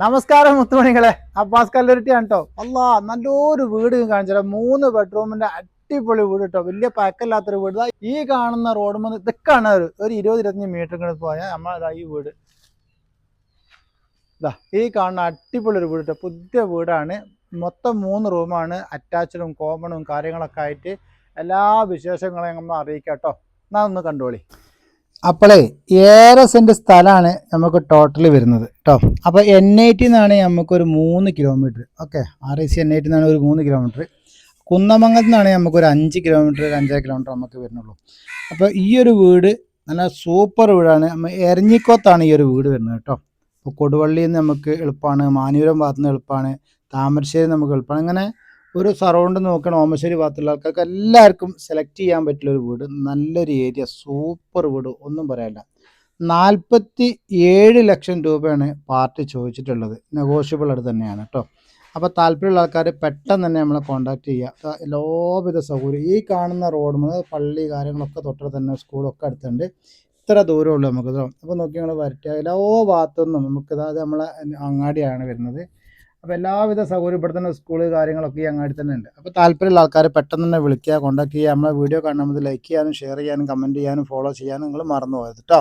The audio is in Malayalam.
നമസ്കാരം മുത്തുമണികളെ. അബ്ബാസ് കല്ലുരുട്ടി കേട്ടോ അല്ലാ നല്ലൊരു വീട് കാണിച്ചാൽ മൂന്ന് ബെഡ്റൂമിന്റെ അടിപൊളി വീട് കേട്ടോ വലിയ പാക്കല്ലാത്തൊരു വീട്. ഈ കാണുന്ന റോഡ് മുതൽ ഇതൊക്കെയാണ് ഒരു ഒരു ഇരുപത് ഇരുപത്തഞ്ച് മീറ്റർ കൂടെ പോയാൽ നമ്മളതാ ഈ വീട്. ഇതാ ഈ കാണുന്ന അടിപൊളി ഒരു വീട് കേട്ടോ പുതിയ വീടാണ്. മൊത്തം മൂന്ന് റൂമാണ് അറ്റാച്ചഡും കോമണും കാര്യങ്ങളൊക്കെ ആയിട്ട് എല്ലാ വിശേഷങ്ങളെയും നമ്മൾ അറിയിക്കാം കേട്ടോ എന്നാ ഒന്ന് കണ്ടോളി. അപ്പോളേ ഏറെ സെന്റ് സ്ഥലമാണ് നമുക്ക് ടോട്ടൽ വരുന്നത് കേട്ടോ അപ്പോൾ എൻ ഐ ടി നിന്നാണ് നമുക്കൊരു മൂന്ന് kilometre okay R I C N I T നിന്നാണ് ഒരു മൂന്ന് കിലോമീറ്റർ കുന്നമംഗലത്ത് നിന്നാണ് നമുക്കൊരു അഞ്ച് കിലോമീറ്റർ അഞ്ചര കിലോമീറ്റർ നമുക്ക് വരുന്നുള്ളൂ. അപ്പോൾ ഈ ഒരു വീട് നല്ല സൂപ്പർ വീടാണ്. നമ്മൾ എരഞ്ഞിക്കോത്താണ് ഈ ഒരു വീട് വരുന്നത് കേട്ടോ അപ്പോൾ കൊടുവള്ളിയിൽ നിന്ന് നമുക്ക് എളുപ്പമാണ് മാനൂരം ഭാഗത്ത് നിന്ന് എളുപ്പമാണ് താമരശ്ശേരി നമുക്ക് എളുപ്പമാണ് അങ്ങനെ ഒരു സറൗണ്ട് നോക്കണ ഓമശ്ശേരി ഭാഗത്തുള്ള ആൾക്കാർക്ക് എല്ലാവർക്കും സെലക്ട് ചെയ്യാൻ പറ്റുന്ന ഒരു വീട്. നല്ലൊരു ഏരിയ സൂപ്പർ വീട് ഒന്നും പറയാനില്ല. നാൽപ്പത്തി ഏഴ് ലക്ഷം രൂപയാണ് പാർട്ടി ചോദിച്ചിട്ടുള്ളത്. നെഗോഷ്യബിൾ അത് തന്നെയാണ് കേട്ടോ അപ്പോൾ താല്പര്യമുള്ള ആൾക്കാർ പെട്ടെന്ന് തന്നെ നമ്മളെ കോൺടാക്ട് ചെയ്യുക എല്ലാവിധ സൗകര്യം. ഈ കാണുന്ന റോഡ് മുതൽ പള്ളി കാര്യങ്ങളൊക്കെ തൊട്ടടുത്ത് തന്നെ സ്കൂളൊക്കെ അടുത്തുണ്ട്. ഇത്ര ദൂരമുള്ളൂ നമുക്ക് അപ്പോൾ നോക്കി ഞങ്ങൾ വരട്ടെ. എല്ലാ ഭാഗത്തുനിന്നും നമുക്ക് അതായത് നമ്മളെ അങ്ങാടിയാണ് വരുന്നത്. അപ്പോൾ എല്ലാവിധ സൗകര്യം ഇവിടെ സ്കൂൾ കാര്യങ്ങളൊക്കെ ഈ അങ്ങാടി തന്നെ ഉണ്ട്. അപ്പോൾ താല്പര്യമുള്ള ആൾക്കാർ പെട്ടെന്ന് തന്നെ വിളിക്കുക കോൺടാക്ട് ചെയ്യുക. നമ്മളെ വീഡിയോ കാണുമ്പോൾ ലൈക്ക് ചെയ്യാനും ഷെയർ ചെയ്യാനും കമന്റ് ചെയ്യാനും ഫോളോ ചെയ്യാനും നിങ്ങൾ മറന്നു പോയത് കേട്ടോ